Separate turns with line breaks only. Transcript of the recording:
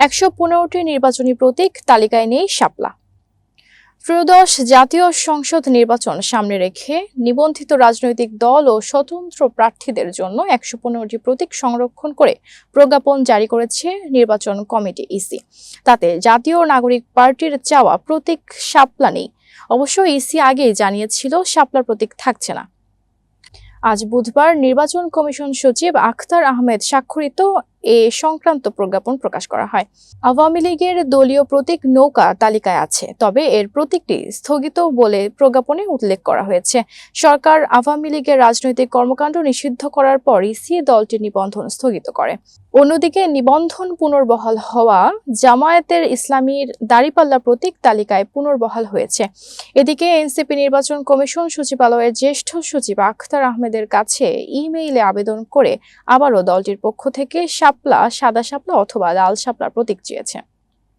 একশো পনেরোটি নির্বাচনী প্রতীক তালিকায় নেই শাপলা। ত্রয়োদশ জাতীয় সংসদ নির্বাচন সামনে রেখে নিবন্ধিত রাজনৈতিক দল ও স্বতন্ত্র প্রার্থীদের জন্য একশো পনেরোটি প্রতীক সংরক্ষণ করে প্রজ্ঞাপন জারি করেছে নির্বাচন কমিটি ইসি। তাতে জাতীয় নাগরিক পার্টির চাওয়া প্রতীক শাপলা নেই। অবশ্য ইসি আগেই জানিয়েছিল শাপলার প্রতীক থাকছে না। আজ বুধবার নির্বাচন কমিশন সচিব আখতার আহমেদ স্বাক্ষরিত এ সংক্রান্ত প্রজ্ঞাপন প্রকাশ করা হয়। আওয়ামী লীগের দলীয় প্রতীক নৌকা তালিকায় আছে, তবে এর প্রতীকটি স্থগিত বলে প্রজ্ঞাপনে উল্লেখ করা হয়েছে। সরকার আওয়ামী লীগের রাজনৈতিক কর্মকাণ্ড নিষিদ্ধ করার পর ইসি দলটির নিবন্ধন স্থগিত করে। অন্যদিকে নিবন্ধন পুনর্বহাল হওয়া জামায়াতের ইসলামীর দাড়িপাল্লা প্রতীক তালিকায় পুনর্বহাল হয়েছে। এদিকে এনসিপি নির্বাচন কমিশন সচিবালয়ের জ্যেষ্ঠ সচিব আখতার আহমেদের কাছে ইমেইলে আবেদন করে আবারও দলটির পক্ষ থেকে শাপলা সাদা শাপলা অথবা লাল শাপলার প্রতীক চেয়েছে।